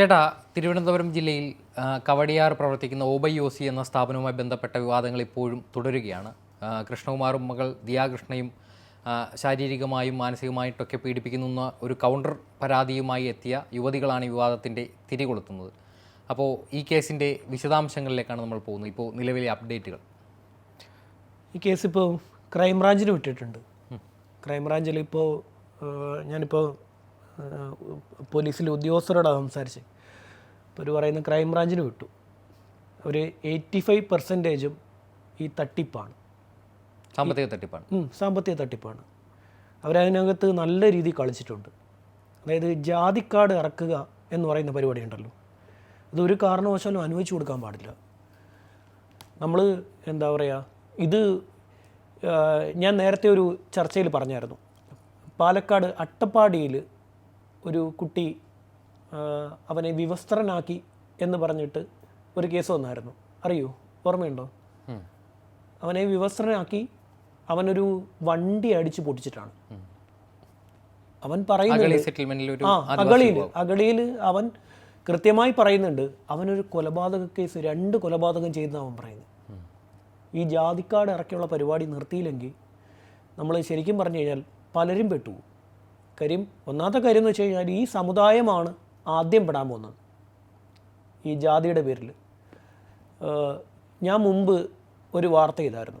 ചേട്ടാ തിരുവനന്തപുരം ജില്ലയിൽ കവടിയാർ പ്രവർത്തിക്കുന്ന ഒബയോസി എന്ന സ്ഥാപനവുമായി ബന്ധപ്പെട്ട വിവാദങ്ങൾ ഇപ്പോഴും തുടരുകയാണ്. കൃഷ്ണകുമാറും മകൾ ദിയാകൃഷ്ണയും ശാരീരികമായും മാനസികമായിട്ടൊക്കെ പീഡിപ്പിക്കുന്ന ഒരു കൗണ്ടർ പരാതിയുമായി എത്തിയ യുവതികളാണ് ഈ വിവാദത്തിന്റെ തിരികൊളുത്തുന്നത്. അപ്പോൾ ഈ കേസിന്റെ വിശദാംശങ്ങളിലേക്കാണ് നമ്മൾ പോകുന്നത്. ഇപ്പോൾ നിലവിലെ അപ്ഡേറ്റുകൾ. ഈ കേസ് ഇപ്പോൾ ക്രൈംബ്രാഞ്ചിന് വിട്ടിട്ടുണ്ട്. ക്രൈംബ്രാഞ്ചിൽ ഇപ്പോൾ ഞാനിപ്പോൾ പോലീസിലെ ഉദ്യോഗസ്ഥരോടാണ് സംസാരിച്ച്. ഇപ്പോൾ ഒരു പറയുന്ന ക്രൈംബ്രാഞ്ചിന് വിട്ടു. ഒരു എയ്റ്റി ഫൈവ് പെർസെന്റേജും ഈ തട്ടിപ്പാണ്. സാമ്പത്തിക തട്ടിപ്പാണ്. സാമ്പത്തിക തട്ടിപ്പാണ്. അവരതിനകത്ത് നല്ല രീതിയിൽ കളിച്ചിട്ടുണ്ട്. അതായത് ജാതിക്കാട് ഇറക്കുക എന്ന് പറയുന്ന പരിപാടി ഉണ്ടല്ലോ. അതൊരു കാരണവശാലും അനുവദിച്ചു കൊടുക്കാൻ പാടില്ല. നമ്മൾ എന്താ പറയുക ഇത് ഞാൻ നേരത്തെ ഒരു ചർച്ചയിൽ പറഞ്ഞായിരുന്നു. പാലക്കാട് അട്ടപ്പാടിയിൽ ഒരു കുട്ടി അവനെ വിവസ്ത്രനാക്കി എന്ന് പറഞ്ഞിട്ട് ഒരു കേസ് വന്നായിരുന്നു. അറിയോ? ഓർമ്മയുണ്ടോ? അവനെ വിവസ്ത്രനാക്കി അവനൊരു വണ്ടി അടിച്ചു പൊട്ടിച്ചിട്ടാണ്. അവൻ പറയുന്നുണ്ട്. ആ അഗളിയിൽ അഗളിയിൽ അവൻ കൃത്യമായി പറയുന്നുണ്ട്. അവനൊരു കൊലപാതക കേസ് രണ്ട് കൊലപാതകം ചെയ്തെന്ന് അവൻ പറയുന്നു ഈ ജാതിക്കാട് ഇറക്കിയുള്ള പരിപാടി നിർത്തിയില്ലെങ്കിൽ നമ്മൾ ശരിക്കും പറഞ്ഞു കഴിഞ്ഞാൽ പലരും പെട്ടുപോകും. കാര്യം ഒന്നാമത്തെ കാര്യം എന്ന് വെച്ച് കഴിഞ്ഞാൽ ഈ സമുദായമാണ് ആദ്യം പെടാൻ പോകുന്നത്. ഈ ജാതിയുടെ പേരിൽ. ഞാൻ മുമ്പ് ഒരു വാർത്ത ചെയ്തായിരുന്നു.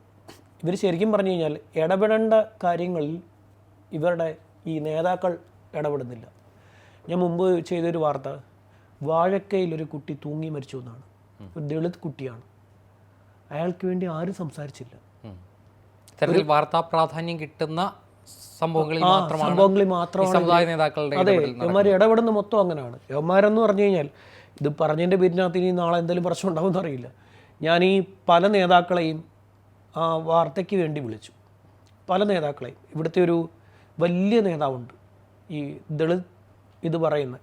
ഇവർ ശരിക്കും പറഞ്ഞു കഴിഞ്ഞാൽ ഇടപെടേണ്ട കാര്യങ്ങളിൽ ഇവരുടെ ഈ നേതാക്കൾ ഇടപെടുന്നില്ല. ഞാൻ മുമ്പ് ചെയ്തൊരു വാർത്ത വാഴക്കയിൽ ഒരു കുട്ടി തൂങ്ങി മരിച്ചു എന്നാണ്. ഒരു ദളിത് കുട്ടിയാണ്. അയാൾക്ക് വേണ്ടി ആരും സംസാരിച്ചില്ല. വാർത്താ പ്രാധാന്യം കിട്ടുന്ന സംഭവങ്ങളിൽ മാത്രമാണ് സംഭവങ്ങളിൽ മാത്രമാണ് സമുദായ നേതാക്കളുടെ അതെ യവന്മാർ ഇടപെടുന്ന മൊത്തം അങ്ങനെയാണ്. യവന്മാരെന്ന് പറഞ്ഞു കഴിഞ്ഞാൽ ഇത് പറഞ്ഞതിന്റെ പേരിനകത്ത് ഇനി നാളെ എന്തെങ്കിലും പ്രശ്നം ഉണ്ടാവുമെന്ന് അറിയില്ല. ഞാൻ ഈ പല നേതാക്കളെയും ആ വാർത്തയ്ക്ക് വേണ്ടി വിളിച്ചു. പല നേതാക്കളെയും. ഇവിടുത്തെ ഒരു വലിയ നേതാവുണ്ട്. ഈ ദളിത് ഇത് പറയുന്ന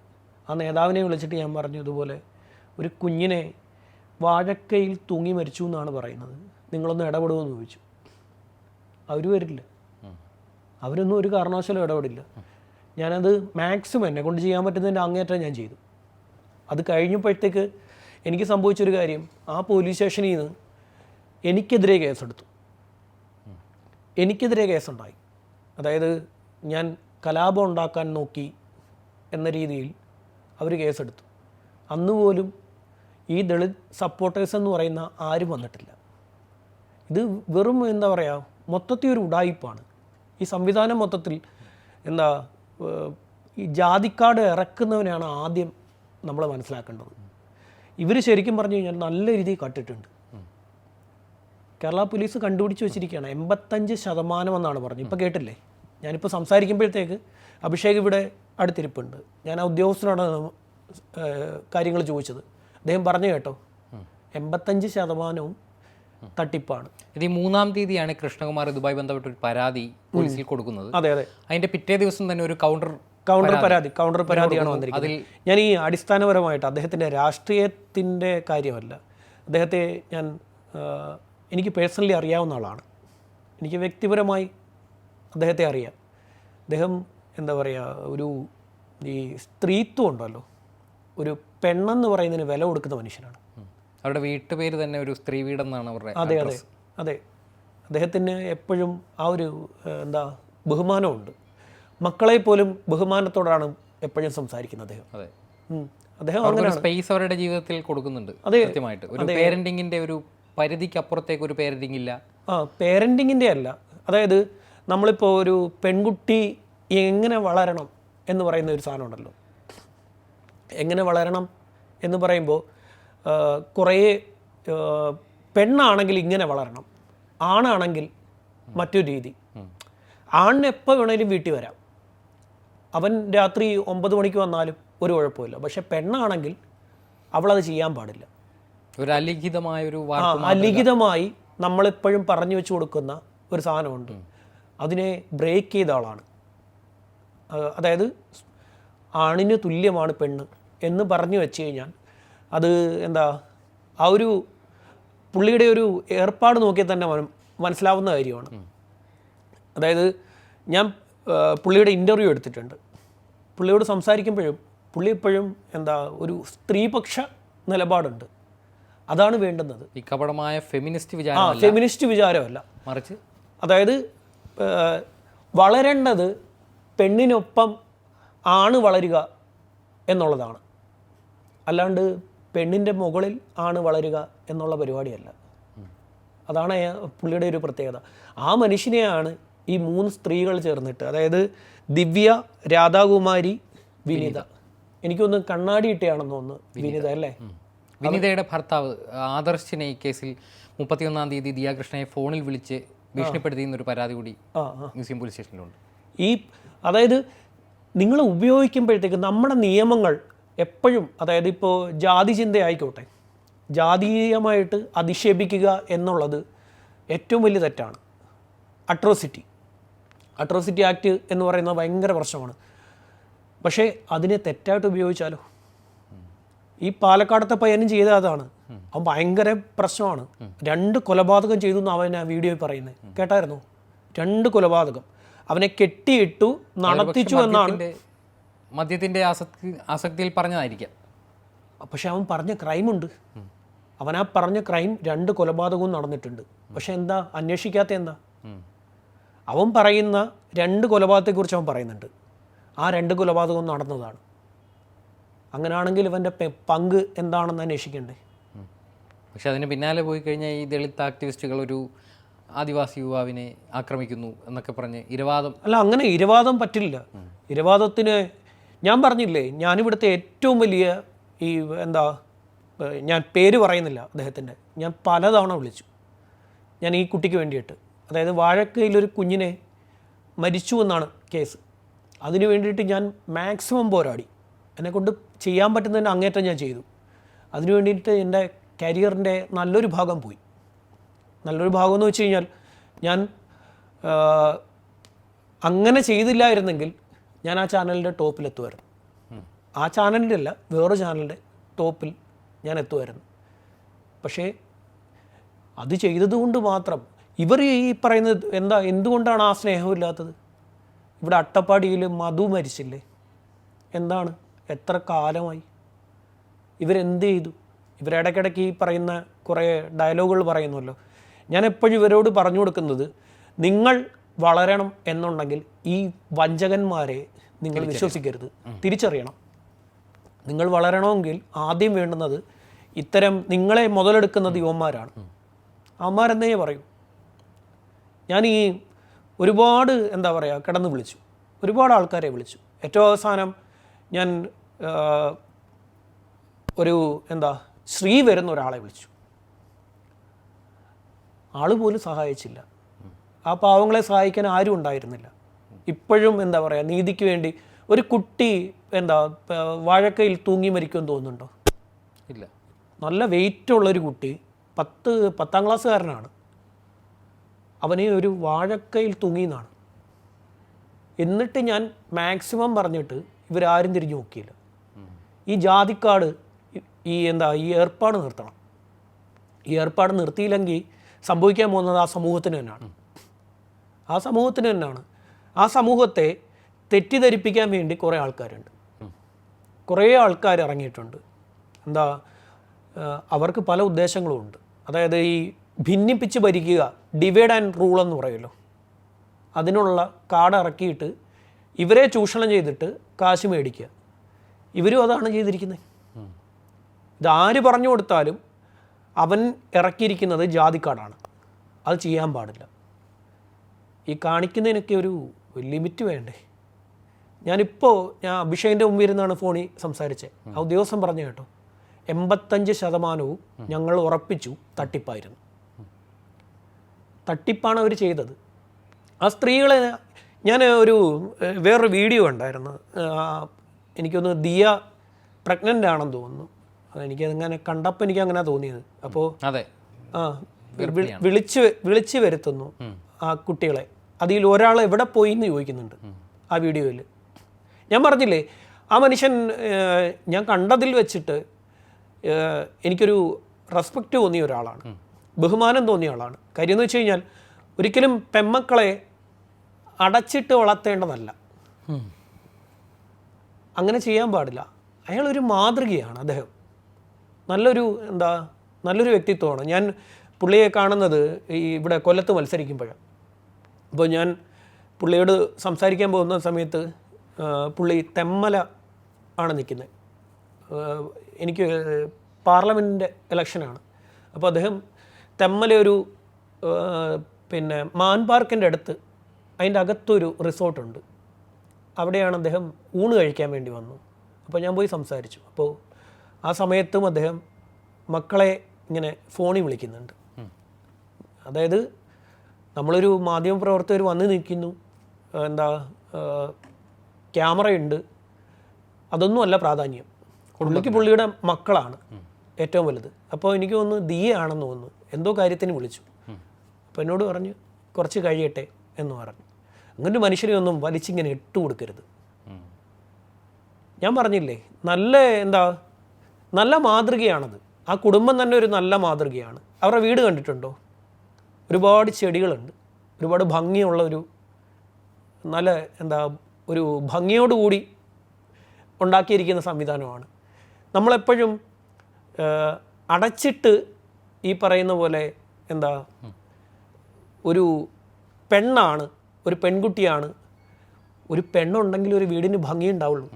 ആ നേതാവിനെ വിളിച്ചിട്ട് ഞാൻ പറഞ്ഞു ഇതുപോലെ ഒരു കുഞ്ഞിനെ വാഴക്കയിൽ തൂങ്ങി മരിച്ചു എന്നാണ് പറയുന്നത്. നിങ്ങളൊന്ന് ഇടപെടുമെന്ന് ചോദിച്ചു. അവർ വരില്ല. അവരൊന്നും ഒരു കാരണവശാലും ഇടപെടില്ല. ഞാനത് മാക്സിമം എന്നെ കൊണ്ട് ചെയ്യാൻ പറ്റുന്നതിന്റെ അങ്ങേറ്റം ഞാൻ ചെയ്തു. അത് കഴിഞ്ഞപ്പോഴത്തേക്ക് എനിക്ക് സംഭവിച്ചൊരു കാര്യം. ആ പോലീസ് സ്റ്റേഷനിൽ നിന്ന് എനിക്കെതിരെ കേസെടുത്തു. എനിക്കെതിരെ കേസുണ്ടായി. അതായത് ഞാൻ കലാപം ഉണ്ടാക്കാൻ നോക്കി എന്ന രീതിയിൽ അവർ കേസെടുത്തു. അന്ന് പോലും ഈ ദളിത് സപ്പോർട്ടേഴ്സ് എന്ന് പറയുന്ന ആരും വന്നിട്ടില്ല. ഇത് വെറും എന്താ പറയുക മൊത്തത്തിൽ ഒരു ഉടായിപ്പാണ്. ഈ സംവിധാനം മൊത്തത്തിൽ എന്താ ഈ ജാതിക്കാട് ഇറക്കുന്നവനാണ് ആദ്യം നമ്മൾ മനസ്സിലാക്കേണ്ടത്. ഇവർ ശരിക്കും പറഞ്ഞു കഴിഞ്ഞാൽ നല്ല രീതിയിൽ കട്ടിട്ടുണ്ട്. കേരള പോലീസ് കണ്ടുപിടിച്ച് വെച്ചിരിക്കുകയാണ്. എൺപത്തഞ്ച് ശതമാനം എന്നാണ് പറഞ്ഞത്. ഇപ്പോൾ കേട്ടില്ലേ? ഞാനിപ്പോൾ സംസാരിക്കുമ്പോഴത്തേക്ക് അഭിഷേക് ഇവിടെ അടുത്തിരിപ്പുണ്ട്. ഞാൻ ആ ഉദ്യോഗസ്ഥനോട് കാര്യങ്ങൾ ചോദിച്ചത്. അദ്ദേഹം പറഞ്ഞു കേട്ടോ എൺപത്തഞ്ച് ശതമാനവും തട്ടിപ്പാണ്. ഇത് ഈ മൂന്നാം തീയതിയാണ് കൃഷ്ണകുമാർ ഇതുമായി ബന്ധപ്പെട്ട ഒരു പരാതി പോലീസിൽ കൊടുക്കുന്നത്. അതെ അതെ. അതിന്റെ പിറ്റേ ദിവസം തന്നെ ഒരു കൗണ്ടർ കൗണ്ടർ പരാതി. കൗണ്ടർ പരാതിയാണ് വന്നിരിക്കുന്നത്. ഞാൻ ഈ അടിസ്ഥാനപരമായിട്ട് അദ്ദേഹത്തിന്റെ രാഷ്ട്രീയത്തിന്റെ കാര്യമല്ല. അദ്ദേഹത്തെ ഞാൻ എനിക്ക് പേഴ്സണലി അറിയാവുന്ന ആളാണ്. എനിക്ക് വ്യക്തിപരമായി അദ്ദേഹത്തെ അറിയാം. അദ്ദേഹം എന്താ പറയുക ഒരു ഈ സ്ത്രീത്വം ഉണ്ടല്ലോ. ഒരു പെണ്ണെന്ന് പറയുന്നതിന് വില കൊടുക്കുന്ന മനുഷ്യനാണ്. അവരുടെ വീട്ടുപേര് തന്നെ ഒരു സ്ത്രീ വീടെന്നാണ് അവരുടെ അതെ അതെ അതെ. അദ്ദേഹത്തിന് എപ്പോഴും ആ ഒരു എന്താ ബഹുമാനമുണ്ട്. മക്കളെ പോലും ബഹുമാനത്തോടാണ് എപ്പോഴും സംസാരിക്കുന്നത് അദ്ദേഹം. അതെ. അദ്ദേഹം അങ്ങനെ സ്പേസ് അവരുടെ ജീവിതത്തിൽ കൊടുക്കുന്നുണ്ട്. കൃത്യമായിട്ട്. ഒരു പേരന്റിങ്ങിന്റെ ഒരു പരിധിക്ക് അപ്പുറത്തേക്ക് ഒരു പേരന്റിങ് ഇല്ല. ആ പേരന്റിങ്ങിന്റെ അല്ല. അതായത് നമ്മളിപ്പോൾ ഒരു പെൺകുട്ടി എങ്ങനെ വളരണം എന്ന് പറയുന്ന ഒരു സാധനം ഉണ്ടല്ലോ എങ്ങനെ വളരണം എന്ന് പറയുമ്പോൾ കുറേ പെണ്ണാണെങ്കിൽ ഇങ്ങനെ വളരണം. ആണാണെങ്കിൽ മറ്റൊരു രീതി. ആണിന് എപ്പോൾ വേണേലും വീട്ടിൽ വരാം. അവൻ രാത്രി ഒമ്പത് മണിക്ക് വന്നാലും ഒരു കുഴപ്പമില്ല. പക്ഷെ പെണ്ണാണെങ്കിൽ അവളത് ചെയ്യാൻ പാടില്ല. ഒരു അലിഖിതമായ ഒരു അലിഖിതമായി നമ്മളെപ്പോഴും പറഞ്ഞു വെച്ച് കൊടുക്കുന്ന ഒരു സാധനമുണ്ട്. അതിനെ ബ്രേക്ക് ചെയ്ത ആളാണ്. അതായത് ആണിന് തുല്യമാണ് പെണ്ണ് എന്ന് പറഞ്ഞു വെച്ച് കഴിഞ്ഞാൽ അത് എന്താ ആ ഒരു പുള്ളിയുടെ ഒരു ഏർപ്പാട് നോക്കിയാൽ തന്നെ മന- മനസ്സിലാവുന്ന കാര്യമാണ്. അതായത് ഞാൻ പുള്ളിയുടെ ഇന്റർവ്യൂ എടുത്തിട്ടുണ്ട്. പുള്ളിയോട് സംസാരിക്കുമ്പോഴും പുള്ളി എപ്പോഴും എന്താ ഒരു സ്ത്രീപക്ഷ നിലപാടുണ്ട്. അതാണ് വേണ്ടുന്നത്. ഈ കപടമായ ഫെമിനിസ്റ്റ് വിചാരം ഫെമിനിസ്റ്റ് വിചാരമല്ല. മറിച്ച്? അതായത് വളരേണ്ടത് പെണ്ണിനൊപ്പം ആണ് വളരുക എന്നുള്ളതാണ്. അല്ലാണ്ട് പെണ്ണിന്റെ മുകളിൽ ആണ് വളരുക എന്നുള്ള പരിപാടിയല്ല. അതാണ് പുള്ളിയുടെ ഒരു പ്രത്യേകത. ആ മനുഷ്യനെയാണ് ഈ മൂന്ന് സ്ത്രീകൾ ചേർന്നിട്ട് അതായത് ദിവ്യ രാധാകുമാരി വിനിത. എനിക്കൊന്ന് കണ്ണാടി ഇട്ടയാണെന്ന് തോന്നുന്നു വിനീത. അല്ലേ? വിനിതയുടെ ഭർത്താവ് ആദർശിനെ ഈ കേസിൽ മുപ്പത്തിയൊന്നാം തീയതി ദിയാകൃഷ്ണയെ ഫോണിൽ വിളിച്ച് ഭീഷണിപ്പെടുത്തിയെന്നൊരു പരാതി കൂടി മ്യൂസിയം പോലീസ് സ്റ്റേഷനിലുണ്ട്. ഈ അതായത് നിങ്ങൾ ഉപയോഗിക്കുമ്പോഴത്തേക്ക് നമ്മുടെ നിയമങ്ങൾ എപ്പോഴും അതായത് ഇപ്പോൾ ജാതി ചിന്ത ആയിക്കോട്ടെ ജാതീയമായിട്ട് അധിക്ഷേപിക്കുക എന്നുള്ളത് ഏറ്റവും വലിയ തെറ്റാണ്. അട്രോസിറ്റി അട്രോസിറ്റി ആക്ട് എന്ന് പറയുന്നത് ഭയങ്കര പ്രശ്നമാണ്. പക്ഷേ അതിനെ തെറ്റായിട്ട് ഉപയോഗിച്ചാലോ? ഈ പാലക്കാടത്തെ പയ്യനും ചെയ്ത അതാണ്. അവൻ ഭയങ്കര പ്രശ്നമാണ്. രണ്ട് കൊലപാതകം ചെയ്തു എന്ന് അവൻ ആ വീഡിയോയിൽ പറയുന്നത്. കേട്ടായിരുന്നു? രണ്ട് കൊലപാതകം. അവനെ കെട്ടിയിട്ടു നടത്തിച്ചു എന്നാണ് മദ്യത്തിന്റെ ആസക്തി ആസക്തിയിൽ പറഞ്ഞതായിരിക്കാം. പക്ഷെ അവൻ പറഞ്ഞ ക്രൈമുണ്ട്. അവൻ ആ പറഞ്ഞ ക്രൈം രണ്ട് കൊലപാതകവും നടന്നിട്ടുണ്ട്. പക്ഷെ എന്താ? അന്വേഷിക്കാത്ത എന്താ? അവൻ പറയുന്ന രണ്ട് കൊലപാതകത്തെക്കുറിച്ച് അവൻ പറയുന്നുണ്ട്. ആ രണ്ട് കൊലപാതകവും നടന്നതാണ്. അങ്ങനെയാണെങ്കിൽ ഇവന്റെ പങ്ക് എന്താണെന്ന് അന്വേഷിക്കണ്ടേ? പക്ഷെ അതിന് പിന്നാലെ പോയി കഴിഞ്ഞാൽ ഈ ദളിത് ആക്ടിവിസ്റ്റുകൾ ഒരു ആദിവാസി യുവാവിനെ ആക്രമിക്കുന്നു എന്നൊക്കെ പറഞ്ഞ് ഇരവാദം അല്ല അങ്ങനെ ഇരവാദം പറ്റില്ല. ഇരവാദത്തിന് ഞാൻ പറഞ്ഞില്ലേ ഞാനിവിടുത്തെ ഏറ്റവും വലിയ ഈ എന്താ ഞാൻ പേര് പറയുന്നില്ല അദ്ദേഹത്തിന്റെ. ഞാൻ പലതവണ വിളിച്ചു. ഞാൻ ഈ കുട്ടിക്ക് വേണ്ടിയിട്ട്. അതായത് വാഴക്കയിലൊരു കുഞ്ഞിനെ മരിച്ചു എന്നാണ് കേസ്. അതിനു വേണ്ടിയിട്ട് ഞാൻ മാക്സിമം പോരാടി. എന്നെക്കൊണ്ട് ചെയ്യാൻ പറ്റുന്നതിന് അങ്ങേറ്റം ഞാൻ ചെയ്തു. അതിനു വേണ്ടിയിട്ട് എന്റെ കരിയറിന്റെ നല്ലൊരു ഭാഗം പോയി. നല്ലൊരു ഭാഗം എന്ന് വെച്ച് കഴിഞ്ഞാൽ ഞാൻ അങ്ങനെ ചെയ്തില്ലായിരുന്നെങ്കിൽ ഞാൻ ആ ചാനലിന്റെ ടോപ്പിൽ എത്തുമായിരുന്നു ആ ചാനലിന്റെ അല്ല വേറൊരു ചാനലിന്റെ ടോപ്പിൽ ഞാൻ എത്തുമായിരുന്നു പക്ഷേ അത് ചെയ്തതുകൊണ്ട് മാത്രം ഇവർ ഈ പറയുന്നത് എന്താ എന്തുകൊണ്ടാണ് ആ സ്നേഹമില്ലാത്തത്? ഇവിടെ അട്ടപ്പാടിയിൽ മധു മരിച്ചില്ലേ? എന്താണ്? എത്ര കാലമായി? ഇവരെന്ത് ചെയ്തു? ഇവരിടയ്ക്കിടയ്ക്ക് ഈ പറയുന്ന കുറേ ഡയലോഗുകൾ പറയുന്നുവല്ലോ. ഞാൻ എപ്പോഴും ഇവരോട് പറഞ്ഞു കൊടുക്കുന്നത് നിങ്ങൾ വളരണം എന്നുണ്ടെങ്കിൽ ഈ വഞ്ചകന്മാരെ നിങ്ങൾ വിശ്വസിക്കരുത്. തിരിച്ചറിയണം. നിങ്ങൾ വളരണമെങ്കിൽ ആദ്യം വേണ്ടുന്നത് ഇത്തരം നിങ്ങളെ മുതലെടുക്കുന്നത് യുവന്മാരാണ്. അവന്മാരെന്നേ പറയൂ. ഞാൻ ഈ ഒരുപാട് എന്താ പറയുക കിടന്ന് വിളിച്ചു. ഒരുപാട് ആൾക്കാരെ വിളിച്ചു. ഏറ്റവും അവസാനം ഞാൻ ഒരു എന്താ ശ്രീ വരുന്ന ഒരാളെ വിളിച്ചു. ആൾ പോലും സഹായിച്ചില്ല. ആ പാവങ്ങളെ സഹായിക്കാൻ ആരും ഉണ്ടായിരുന്നില്ല. ഇപ്പോഴും എന്താ പറയുക നീതിക്ക് വേണ്ടി ഒരു കുട്ടി എന്താ വാഴക്കയിൽ തൂങ്ങി മരിക്കുമെന്ന് തോന്നുന്നുണ്ടോ? ഇല്ല. നല്ല വെയിറ്റ് ഉള്ളൊരു കുട്ടി പത്ത് പത്താം ക്ലാസ്സുകാരനാണ്. അവനെ ഒരു വാഴക്കയിൽ തൂങ്ങിയെന്നാണ് എന്നിട്ട് ഞാൻ മാക്സിമം പറഞ്ഞിട്ട് ഇവരാരും തിരിഞ്ഞു നോക്കിയില്ല. ഈ ജാതിക്കാട് ഈ- ഈ എന്താ ഈ ഏർപ്പാട് നിർത്തണം. ഈ ഏർപ്പാട് നിർത്തിയില്ലെങ്കിൽ സംഭവിക്കാൻ പോകുന്നത് ആ സമൂഹത്തിന് തന്നെയാണ്. ആ സമൂഹത്തിന് തന്നെയാണ്. ആ സമൂഹത്തെ തെറ്റിദ്ധരിപ്പിക്കാൻ വേണ്ടി കുറേ ആൾക്കാരുണ്ട്. കുറേ ആൾക്കാർ ഇറങ്ങിയിട്ടുണ്ട്. എന്താ അവർക്ക് പല ഉദ്ദേശങ്ങളും ഉണ്ട്. അതായത് ഈ ഭിന്നിപ്പിച്ച് ഭരിക്കുക ഡിവൈഡ് ആൻഡ് റൂൾ എന്ന് പറയുമല്ലോ. അതിനുള്ള കാർഡ് ഇറക്കിയിട്ട് ഇവരെ ചൂഷണം ചെയ്തിട്ട് കാശ് മേടിക്കുക. ഇവരും അതാണ് ചെയ്തിരിക്കുന്നത്. ഇതാര് പറഞ്ഞു കൊടുത്താലും അവൻ ഇറക്കിയിരിക്കുന്നത് ജാതിക്കാടാണ്. അത് ചെയ്യാൻ പാടില്ല. ഈ കാണിക്കുന്നതിനൊക്കെ ഒരു ലിമിറ്റ് വേണ്ടേ? ഞാനിപ്പോൾ ഞാൻ അഭിഷേകിന്റെ മുമ്പ് ഇരുന്നാണ് ഫോണിൽ സംസാരിച്ചത് ആ ഉദ്യോഗസ്ഥൻ പറഞ്ഞു കേട്ടോ. എൺപത്തഞ്ച് ശതമാനവും ഞങ്ങൾ ഉറപ്പിച്ചു തട്ടിപ്പായിരുന്നു. തട്ടിപ്പാണ് അവർ ചെയ്തത്. ആ സ്ത്രീകളെ ഞാൻ ഒരു വേറൊരു വീഡിയോ ഉണ്ടായിരുന്നു എനിക്കൊന്ന് ദിയ പ്രഗ്നന്റ് ആണെന്ന് തോന്നുന്നു. അതെനിക്ക് അങ്ങനെ കണ്ടപ്പോൾ എനിക്ക് അങ്ങനെ തോന്നിയത് അപ്പോൾ അതെ. ആ വിളിച്ച് വിളിച്ച് വരുത്തുന്നു ആ കുട്ടികളെ. അതിൽ ഒരാൾ എവിടെ പോയി എന്ന് ചോദിക്കുന്നുണ്ട് ആ വീഡിയോയിൽ. ഞാൻ പറഞ്ഞില്ലേ ആ മനുഷ്യൻ ഞാൻ കണ്ടതിൽ വെച്ചിട്ട് എനിക്കൊരു റെസ്പെക്റ്റ് തോന്നിയ ഒരാളാണ്. ബഹുമാനം തോന്നിയ ആളാണ്. കാര്യം എന്ന് വെച്ച് കഴിഞ്ഞാൽ ഒരിക്കലും പെമ്മക്കളെ അടച്ചിട്ട് വളർത്തേണ്ടതല്ല. അങ്ങനെ ചെയ്യാൻ പാടില്ല. അയാളൊരു മാതൃകയാണ് അദ്ദേഹം. നല്ലൊരു എന്താ നല്ലൊരു വ്യക്തിത്വമാണ്. ഞാൻ പുള്ളിയെ കാണുന്നത് ഈ ഇവിടെ കൊല്ലത്ത് മത്സരിക്കുമ്പോഴാണ്. അപ്പോൾ ഞാൻ പുള്ളിയോട് സംസാരിക്കാൻ പോകുന്ന സമയത്ത് പുള്ളി തെമ്മല ആണ് നിൽക്കുന്നത്. എനിക്ക് പാർലമെന്റിന്റെ ഇലക്ഷനാണ് അപ്പോൾ അദ്ദേഹം തെമ്മല ഒരു പിന്നെ മാൻ പാർക്കിന്റെ അടുത്ത് അതിന്റെ അകത്തൊരു റിസോർട്ടുണ്ട് അവിടെയാണ് അദ്ദേഹം ഊണ് കഴിക്കാൻ വേണ്ടി വന്നു. അപ്പോൾ ഞാൻ പോയി സംസാരിച്ചു. അപ്പോൾ ആ സമയത്തും അദ്ദേഹം മക്കളെ ഇങ്ങനെ ഫോണിൽ വിളിക്കുന്നുണ്ട്. അതായത് നമ്മളൊരു മാധ്യമ പ്രവർത്തകർ വന്ന് നിൽക്കുന്നു. എന്താ ക്യാമറയുണ്ട്. അതൊന്നുമല്ല പ്രാധാന്യം. പുള്ളിക്ക് പുള്ളിയുടെ മക്കളാണ് ഏറ്റവും വലുത്. അപ്പോൾ എനിക്ക് തോന്നുന്നു ദിയയാണെന്ന് തോന്നുന്നു. എന്തോ കാര്യത്തിന് വിളിച്ചു. അപ്പോൾ എന്നോട് പറഞ്ഞു കുറച്ച് കഴിയട്ടെ എന്ന് പറഞ്ഞു. അങ്ങനെ മനുഷ്യരെ മനുഷ്യനെ ഒന്നും വലിച്ചിങ്ങനെ ഇട്ട് കൊടുക്കരുത്. ഞാൻ പറഞ്ഞില്ലേ നല്ല എന്താ നല്ല മാതൃകയാണത്. ആ കുടുംബം തന്നെ ഒരു നല്ല മാതൃകയാണ്. അവരുടെ വീട് കണ്ടിട്ടുണ്ടോ? ഒരുപാട് ചെടികളുണ്ട്. ഒരുപാട് ഭംഗിയുള്ള ഒരു നല്ല എന്താ ഒരു ഭംഗിയോടുകൂടി ഉണ്ടാക്കിയിരിക്കുന്ന സംവിധാനമാണ്. നമ്മളെപ്പോഴും അടച്ചിട്ട് ഈ പറയുന്ന പോലെ എന്താ ഒരു പെണ്ണാണ് ഒരു പെൺകുട്ടിയാണ്. ഒരു പെണ്ണുണ്ടെങ്കിൽ ഒരു വീടിന് ഭംഗി ഉണ്ടാവുള്ളൂ.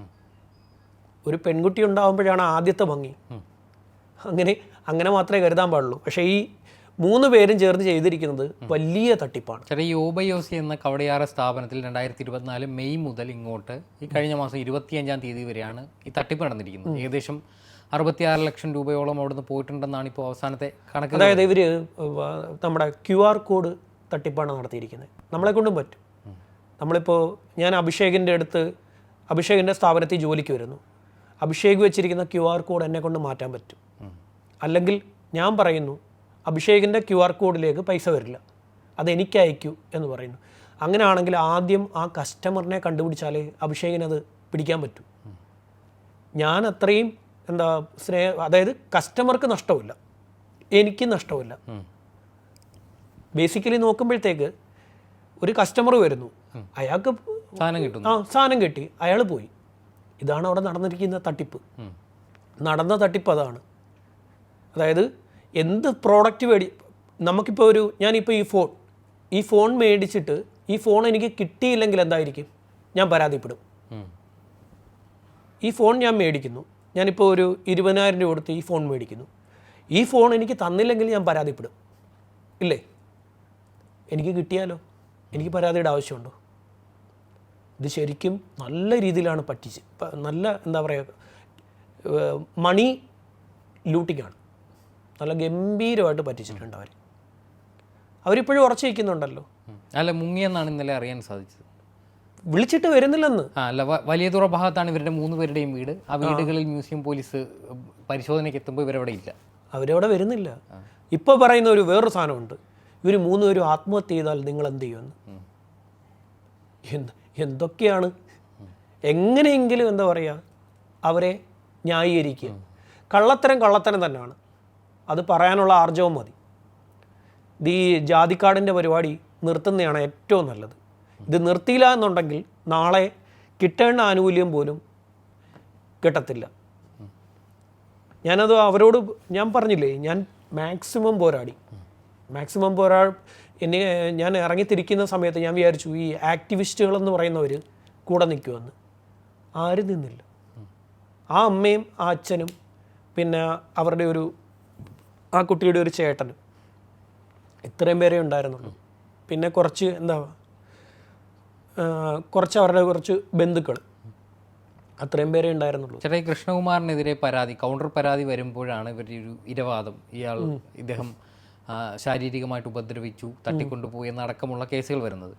ഒരു പെൺകുട്ടി ഉണ്ടാകുമ്പോഴാണ് ആദ്യത്തെ ഭംഗി. അങ്ങനെ അങ്ങനെ മാത്രമേ കരുതാൻ പാടുള്ളൂ. പക്ഷേ ഈ മൂന്ന് പേരും ചേർന്ന് ചെയ്തിരിക്കുന്നത് വലിയ തട്ടിപ്പാണ്. ചേട്ടാ ഈ ഓബയോസി എന്ന കവടിയാറ സ്ഥാപനത്തിൽ രണ്ടായിരത്തി ഇരുപത്തിനാല് മെയ് മുതൽ ഇങ്ങോട്ട് ഈ കഴിഞ്ഞ മാസം ഇരുപത്തിയഞ്ചാം തീയതി വരെയാണ് ഈ തട്ടിപ്പ് നടന്നിരിക്കുന്നത്. ഏകദേശം അറുപത്തിയാറ് ലക്ഷം രൂപയോളം അവിടുന്ന് പോയിട്ടുണ്ടെന്നാണ് ഇപ്പോൾ അവസാനത്തെ കണക്ക്. അതായത് ഇവർ നമ്മുടെ ക്യു ആർ കോഡ് തട്ടിപ്പാണ് നടത്തിയിരിക്കുന്നത്. നമ്മളെ കൊണ്ടും പറ്റും. നമ്മളിപ്പോൾ ഞാൻ അഭിഷേകിന്റെ അടുത്ത് അഭിഷേകിന്റെ സ്ഥാപനത്തിൽ ജോലിക്ക് വരുന്നു. അഭിഷേക് വെച്ചിരിക്കുന്ന ക്യു ആർ കോഡ് എന്നെ കൊണ്ട് മാറ്റാൻ പറ്റും. അല്ലെങ്കിൽ ഞാൻ പറയുന്നു അഭിഷേകിന്റെ ക്യു ആർ കോഡിലേക്ക് പൈസ വരില്ല. അത് എനിക്ക് അയക്കൂ എന്ന് പറയുന്നു. അങ്ങനെയാണെങ്കിൽ ആദ്യം ആ കസ്റ്റമറിനെ കണ്ടുപിടിച്ചാലേ അഭിഷേകിനത് പിടിക്കാൻ പറ്റൂ. ഞാൻ അത്രയും എന്താ സ്നേഹ അതായത് കസ്റ്റമർക്ക് നഷ്ടമില്ല എനിക്ക് നഷ്ടമില്ല ബേസിക്കലി നോക്കുമ്പോഴത്തേക്ക് ഒരു കസ്റ്റമർ വരുന്നു. അയാൾക്ക് സാധനം കിട്ടുന്നു. ആ സാധനം കിട്ടി. അയാൾ പോയി. ഇതാണ് അവിടെ നടന്നിരിക്കുന്ന തട്ടിപ്പ്. നടന്ന തട്ടിപ്പ് അതാണ്. അതായത് എന്ത് പ്രോഡക്റ്റ് മേടി നമുക്കിപ്പോൾ ഒരു ഞാനിപ്പോൾ ഈ ഫോൺ ഈ ഫോൺ മേടിച്ചിട്ട് ഈ ഫോൺ എനിക്ക് കിട്ടിയില്ലെങ്കിൽ എന്തായിരിക്കും? ഞാൻ പരാതിപ്പെടും. ഈ ഫോൺ ഞാൻ മേടിക്കുന്നു. ഞാനിപ്പോൾ ഒരു ഇരുപതിനായിരം രൂപ കൊടുത്ത് ഈ ഫോൺ മേടിക്കുന്നു. ഈ ഫോൺ എനിക്ക് തന്നില്ലെങ്കിൽ ഞാൻ പരാതിപ്പെടും. ഇല്ലേ? എനിക്ക് കിട്ടിയാലോ? എനിക്ക് പരാതിയുടെ ആവശ്യമുണ്ടോ? ഇത് ശരിക്കും നല്ല രീതിയിലാണ് പറ്റിച്ച് നല്ല എന്താ പറയുക മണി ലൂട്ടിങ്ങാണ് നല്ല ഗംഭീരമായിട്ട് പറ്റിച്ചിട്ടുണ്ട് അവർ അവരിപ്പോഴും ഉറച്ചു വയ്ക്കുന്നുണ്ടല്ലോ ഉം. അല്ല മുങ്ങിയെന്നാണ് ഇന്നലെ അറിയാൻ സാധിച്ചത്. വിളിച്ചിട്ട് വരുന്നില്ലെന്ന്. അല്ല വലിയ വലിയതുറ ഭാഗത്താണ് ഇവരുടെ മൂന്ന് പേരുടെയും വീട്. ആ വീടുകളിൽ മ്യൂസിയം പോലീസ് പരിശോധനയ്ക്ക് എത്തുമ്പോൾ ഇവരവിടെ ഇല്ല അവരവിടെ വരുന്നില്ല. ഇപ്പോൾ പറയുന്ന ഒരു വേറൊരു സാധനമുണ്ട്. ഇവർ മൂന്ന് പേരും ആത്മഹത്യ ചെയ്താൽ നിങ്ങൾ എന്ത് ചെയ്യുമെന്ന് എന്ത് എന്തൊക്കെയാണ്? എങ്ങനെയെങ്കിലും എന്താ പറയുക അവരെ ന്യായീകരിക്കുക. കള്ളത്തരം കള്ളത്തരം തന്നെയാണ്. അത് പറയാനുള്ള ആർജവും മതി. ഇത് ഈ ജാതിക്കാടിന്റെ പരിപാടി നിർത്തുന്നതാണ് ഏറ്റവും നല്ലത്. ഇത് നിർത്തിയില്ല എന്നുണ്ടെങ്കിൽ നാളെ കിട്ടേണ്ട ആനുകൂല്യം പോലും കിട്ടത്തില്ല. ഞാനത് അവരോട് ഞാൻ പറഞ്ഞില്ലേ ഞാൻ മാക്സിമം പോരാടി. മാക്സിമം പോരാ എന്നെ ഞാൻ ഇറങ്ങിത്തിരിക്കുന്ന സമയത്ത് ഞാൻ വിചാരിച്ചു ഈ ആക്ടിവിസ്റ്റുകൾ എന്ന് പറയുന്നവർ കൂടെ നിൽക്കുമെന്ന്. ആരും നിന്നില്ല. ആ അമ്മയും ആ അച്ഛനും പിന്നെ അവരുടെ ഒരു ആ കുട്ടിയുടെ ഒരു ചേട്ടൻ. ഇത്രയും പേരെ ഉണ്ടായിരുന്നുള്ളൂ. പിന്നെ കുറച്ച് എന്താ കുറച്ച് അവരുടെ കുറച്ച് ബന്ധുക്കൾ അത്രയും പേരെ ഉണ്ടായിരുന്നുള്ളൂ. ചേട്ടാ ഈ കൃഷ്ണകുമാറിനെതിരെ പരാതി കൗണ്ടർ പരാതി വരുമ്പോഴാണ് ഇവരുടെ ഒരു ഇരവാദം. ഇയാൾ ഇദ്ദേഹം ശാരീരികമായിട്ട് ഉപദ്രവിച്ചു തട്ടിക്കൊണ്ടുപോയി എന്നടക്കമുള്ള കേസുകൾ വരുന്നത്.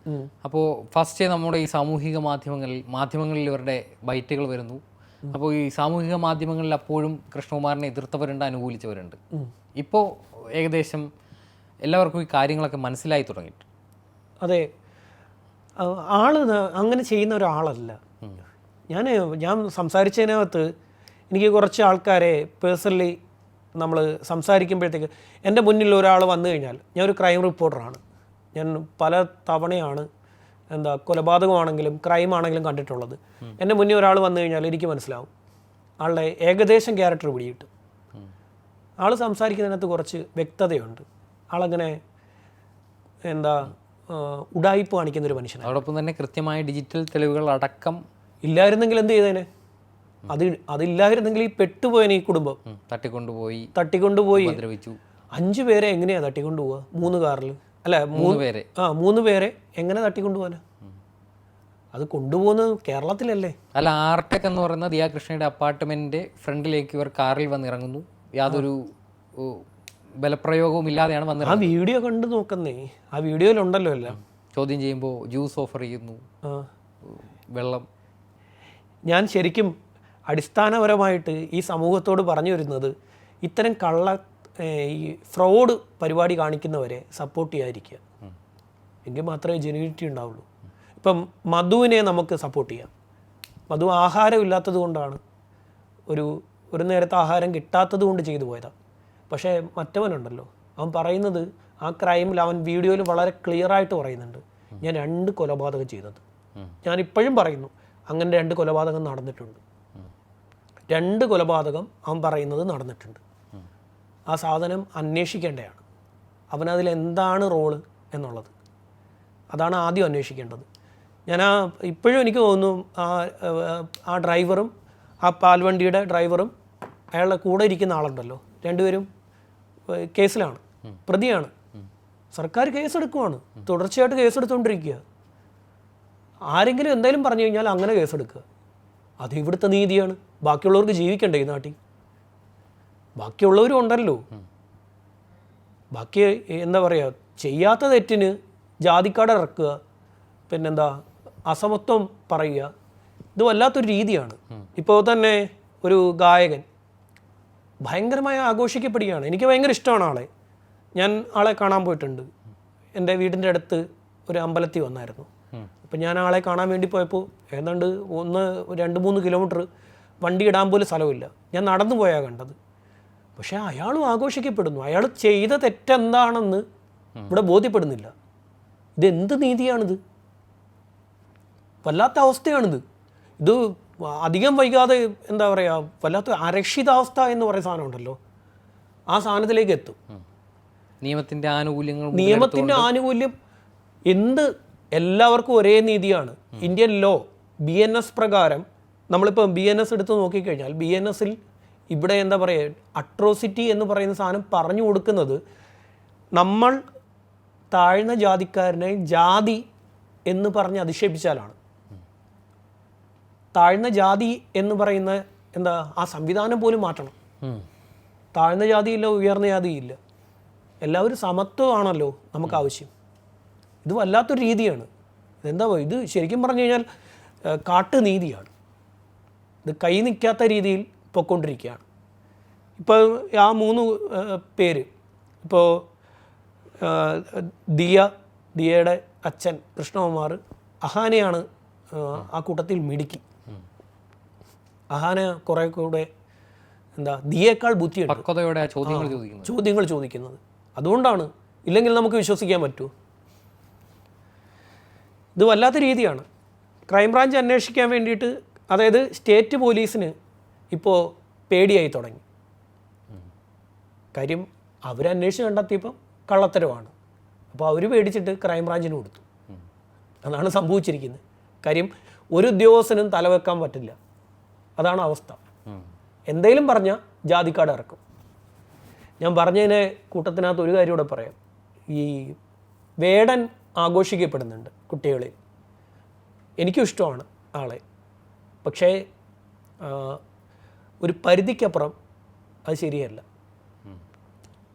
അപ്പോൾ ഫസ്റ്റ് നമ്മുടെ ഈ സാമൂഹിക മാധ്യമങ്ങളിൽ മാധ്യമങ്ങളിൽ ഇവരുടെ ബൈറ്റുകൾ വരുന്നു. അപ്പോൾ ഈ സാമൂഹിക മാധ്യമങ്ങളിൽ അപ്പോഴും കൃഷ്ണകുമാറിനെ എതിർത്തവരുണ്ട് അനുകൂലിച്ചവരുണ്ട്. ഇപ്പോൾ ഏകദേശം എല്ലാവർക്കും ഈ കാര്യങ്ങളൊക്കെ മനസ്സിലായി തുടങ്ങിയിട്ട്. അതെ. ആൾ അങ്ങനെ ചെയ്യുന്ന ഒരാളല്ല. ഞാൻ ഞാൻ സംസാരിച്ചതിനകത്ത് എനിക്ക് കുറച്ച് ആൾക്കാരെ പേഴ്സണലി നമ്മൾ സംസാരിക്കുമ്പോഴത്തേക്ക് എന്റെ മുന്നിൽ ഒരാൾ വന്നു കഴിഞ്ഞാൽ ഞാൻ ഒരു ക്രൈം റിപ്പോർട്ടറാണ്. ഞാൻ പല തവണയാണ് എന്താ കൊലപാതകമാണെങ്കിലും ക്രൈം ആണെങ്കിലും കണ്ടിട്ടുള്ളത്. എന്റെ മുന്നേ ഒരാൾ വന്നു കഴിഞ്ഞാൽ എനിക്ക് മനസ്സിലാവും. ആളുടെ ഏകദേശം ക്യാരക്ടർ പിടികിട്ടും. ആൾ സംസാരിക്കുന്നതിനകത്ത് കുറച്ച് വ്യക്തതയുണ്ട്. ആളങ്ങനെ എന്താ ഉടായ്പ കാണിക്കുന്ന ഒരു മനുഷ്യനാണ്. അതോടൊപ്പം തന്നെ കൃത്യമായ ഡിജിറ്റൽ തെളിവുകൾ അടക്കം ഇല്ലായിരുന്നെങ്കിൽ എന്ത് ചെയ്തേനെ? അത് അതില്ലായിരുന്നെങ്കിൽ ഈ പെട്ടുപോയനെ ഈ കുടുംബം. തട്ടിക്കൊണ്ടുപോയി തട്ടിക്കൊണ്ടുപോയി. അഞ്ചു അഞ്ച് പേരെ എങ്ങനെയാ തട്ടിക്കൊണ്ടുപോവുക മൂന്ന് കാറിൽ അല്ല? മൂന്ന് പേരെ. ആ മൂന്ന് പേരെ എങ്ങനെ തട്ടിക്കൊണ്ടുപോകാനാ? അത് കൊണ്ടുപോകുന്നത് കേരളത്തിലല്ലേ? അല്ല ആർടെക് എന്ന് പറയുന്ന ദിയാകൃഷ്ണയുടെ അപ്പാർട്ട്മെന്റിന്റെ ഫ്രണ്ടിലേക്ക് ഇവർ കാറിൽ വന്നിറങ്ങുന്നു. യാതൊരു ബലപ്രയോഗവും ഇല്ലാതെയാണ് വന്നത് ആ വീഡിയോ കണ്ടു നോക്കുന്നേ. ആ വീഡിയോയിലുണ്ടല്ലോ എല്ലാം. ചോദ്യം ചെയ്യുമ്പോൾ ജ്യൂസ് ഓഫർ ചെയ്യുന്നു. വെള്ളം. ഞാൻ ശരിക്കും അടിസ്ഥാനപരമായിട്ട് ഈ സമൂഹത്തോട് പറഞ്ഞു വരുന്നത് ഇത്തരം കള്ള ഈ ഫ്രോഡ് പരിപാടി കാണിക്കുന്നവരെ സപ്പോർട്ട് ചെയ്യാതിരിക്കുക. എങ്കിൽ മാത്രമേ ജെനുവിറ്റി ഉണ്ടാവുള്ളൂ. ഇപ്പം മധുവിനെ നമുക്ക് സപ്പോർട്ട് ചെയ്യാം. മധു ആഹാരം ഇല്ലാത്തത് കൊണ്ടാണ് ഒരു ഒരു നേരത്തെ ആഹാരം കിട്ടാത്തത് കൊണ്ട് ചെയ്തു പോയതാണ് പക്ഷേ മറ്റവനുണ്ടല്ലോ. അവൻ പറയുന്നത് ആ ക്രൈമിൽ അവൻ വീഡിയോയിൽ വളരെ ക്ലിയറായിട്ട് പറയുന്നുണ്ട്. ഞാൻ രണ്ട് കൊലപാതകം ചെയ്തത്. ഞാൻ ഇപ്പോഴും പറയുന്നു അങ്ങനെ രണ്ട് കൊലപാതകം നടന്നിട്ടുണ്ട്. രണ്ട് കൊലപാതകം അവൻ പറയുന്നത് നടന്നിട്ടുണ്ട്. ആ സാധനം അന്വേഷിക്കേണ്ടതാണ് അവനതിൽ എന്താണ് റോൾ എന്നുള്ളത്. അതാണ് ആദ്യം അന്വേഷിക്കേണ്ടത്. ഞാൻ ആ ഇപ്പോഴും എനിക്ക് തോന്നുന്നു ആ ആ ഡ്രൈവറും ആ പാൽവണ്ടിയുടെ ഡ്രൈവറും അയാളുടെ കൂടെ ഇരിക്കുന്ന ആളുണ്ടല്ലോ. രണ്ടുപേരും കേസിലാണ്. പ്രതിയാണ്. സർക്കാർ കേസെടുക്കുവാണ്. തുടർച്ചയായിട്ട് കേസെടുത്തുകൊണ്ടിരിക്കുക ആരെങ്കിലും എന്തെങ്കിലും പറഞ്ഞു കഴിഞ്ഞാൽ അങ്ങനെ കേസെടുക്കുക. അത് ഇവിടുത്തെ നീതിയാണ്. ബാക്കിയുള്ളവർക്ക് ജീവിക്കണ്ടേ ഈ നാട്ടിൽ? ബാക്കിയുള്ളവരും ഉണ്ടല്ലോ. ബാക്കി എന്താ പറയുക ചെയ്യാത്ത തെറ്റിന് ജാതിക്കാട് ഇറക്കുക പിന്നെന്താ അസമത്വം പറയുക ഇത് വല്ലാത്തൊരു രീതിയാണ്. ഇപ്പോൾ തന്നെ ഒരു ഗായകൻ ഭയങ്കരമായി ആഘോഷിക്കപ്പെടുകയാണ്. എനിക്ക് ഭയങ്കര ഇഷ്ടമാണ് ആളെ. ഞാൻ ആളെ കാണാൻ പോയിട്ടുണ്ട്. എന്റെ വീടിന്റെ അടുത്ത് ഒരു അമ്പലത്തിൽ വന്നായിരുന്നു. അപ്പം ഞാൻ ആളെ കാണാൻ വേണ്ടി പോയപ്പോൾ ഏതാണ്ട് ഒന്ന് രണ്ട് മൂന്ന് കിലോമീറ്റർ വണ്ടി ഇടാൻ പോലും സ്ഥലമില്ല. ഞാൻ നടന്നു പോയാൽ കണ്ടത്. പക്ഷേ അയാളും ആഘോഷിക്കപ്പെടുന്നു. അയാൾ ചെയ്ത തെറ്റെന്താണെന്ന് ഇവിടെ ബോധ്യപ്പെടുന്നില്ല. ഇതെന്ത് നീതിയാണിത്? വല്ലാത്ത അവസ്ഥയാണിത്. ഇത് അധികം വൈകാതെ എന്താ പറയുക വല്ലാത്ത അരക്ഷിതാവസ്ഥ എന്ന് പറയുന്ന സാധനം ഉണ്ടല്ലോ. ആ സാധനത്തിലേക്ക് എത്തും. നിയമത്തിന്റെ ആനുകൂല്യങ്ങൾ നിയമത്തിന്റെ ആനുകൂല്യം എന്ത് എല്ലാവർക്കും ഒരേ നീതിയാണ്. Indian law B N S പ്രകാരം നമ്മളിപ്പോൾ ബി എൻ എസ് എടുത്ത് നോക്കിക്കഴിഞ്ഞാൽ ബി എൻ എസിൽ ഇവിടെ എന്താ പറയുക അട്രോസിറ്റി എന്ന് പറയുന്ന സാധനം പറഞ്ഞു കൊടുക്കുന്നത് നമ്മൾ താഴ്ന്ന ജാതിക്കാരനെ ജാതി എന്ന് പറഞ്ഞ് അധിക്ഷേപിച്ചാലാണ്. താഴ്ന്ന ജാതി എന്ന് പറയുന്ന എന്താ ആ സംവിധാനം പോലും മാറ്റണം. താഴ്ന്ന ജാതിയില്ല ഉയർന്ന ജാതിയില്ല. എല്ലാവരും സമത്വമാണല്ലോ നമുക്ക് ആവശ്യം. ഇത് വല്ലാത്തൊരു രീതിയാണ്. ഇതെന്താ ഇത് ശരിക്കും പറഞ്ഞു കഴിഞ്ഞാൽ കാട്ടുനീതിയാണ്. ഇത് കൈ നിൽക്കാത്ത രീതിയിൽ പൊയ്ക്കൊണ്ടിരിക്കുകയാണ് ഇപ്പോൾ ആ മൂന്ന് പേര്. ഇപ്പോൾ ദിയ ദിയയുടെ അച്ഛൻ കൃഷ്ണകുമാർ അഹാനയാണ് ആ കൂട്ടത്തിൽ മിടുക്കി. അഹാന കുറേ കൂടെ എന്താ ദിയേക്കാൾ ബുദ്ധിയുണ്ട്. പക്വതയോടെ ചോദ്യങ്ങൾ ചോദിക്കുന്നത്. ചോദ്യങ്ങൾ ചോദിക്കുന്നത്. അതുകൊണ്ടാണ് ഇല്ലെങ്കിൽ നമുക്ക് വിശ്വസിക്കാൻ പറ്റുമോ ഇത് വല്ലാത്ത രീതിയാണ്. ക്രൈംബ്രാഞ്ച് അന്വേഷിക്കാൻ വേണ്ടിയിട്ട് അതായത് സ്റ്റേറ്റ് പോലീസിന് ഇപ്പോൾ പേടിയായി തുടങ്ങി. കാര്യം അവരന്വേഷിച്ച് കണ്ടെത്തിയപ്പോൾ കള്ളത്തരമാണ്. അപ്പോൾ അവർ പേടിച്ചിട്ട് ക്രൈംബ്രാഞ്ചിന് കൊടുത്തു. അതാണ് സംഭവിച്ചിരിക്കുന്നത്. കാര്യം ഒരു ഉദ്യോഗസ്ഥനും തലവെക്കാൻ പറ്റില്ല. അതാണ് അവസ്ഥ. എന്തെങ്കിലും പറഞ്ഞാൽ ജാതിക്കാട് ഇറക്കും. ഞാൻ പറഞ്ഞതിനെ കൂട്ടത്തിനകത്ത് ഒരു കാര്യം കൂടെ പറയാം. ഈ വേടൻ ആഘോഷിക്കപ്പെടുന്നുണ്ട് കുട്ടികളിൽ. എനിക്കും ഇഷ്ടമാണ് ആളെ. പക്ഷേ ഒരു പരിധിക്കപ്പുറം അത് ശരിയല്ല.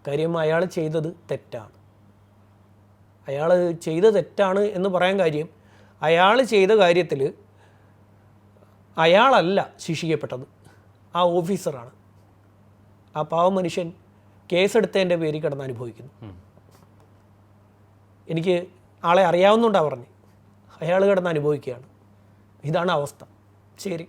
കാര്യം അയാൾ ചെയ്തത് തെറ്റാണ്. അയാൾ ചെയ്ത തെറ്റാണ് എന്ന് പറയാൻ കാര്യം അയാൾ ചെയ്ത കാര്യത്തിൽ അയാളല്ല ശിക്ഷിക്കപ്പെട്ടത്. ആ ഓഫീസറാണ്. ആ പാവ മനുഷ്യൻ കേസെടുത്തതിന്റെ പേരിൽ കിടന്ന് അനുഭവിക്കുന്നു. എനിക്ക് ആളെ അറിയാവുന്നുണ്ടാണ് പറഞ്ഞ് അയാൾ കിടന്ന് അനുഭവിക്കുകയാണ്. ഇതാണ് അവസ്ഥ. ശരി.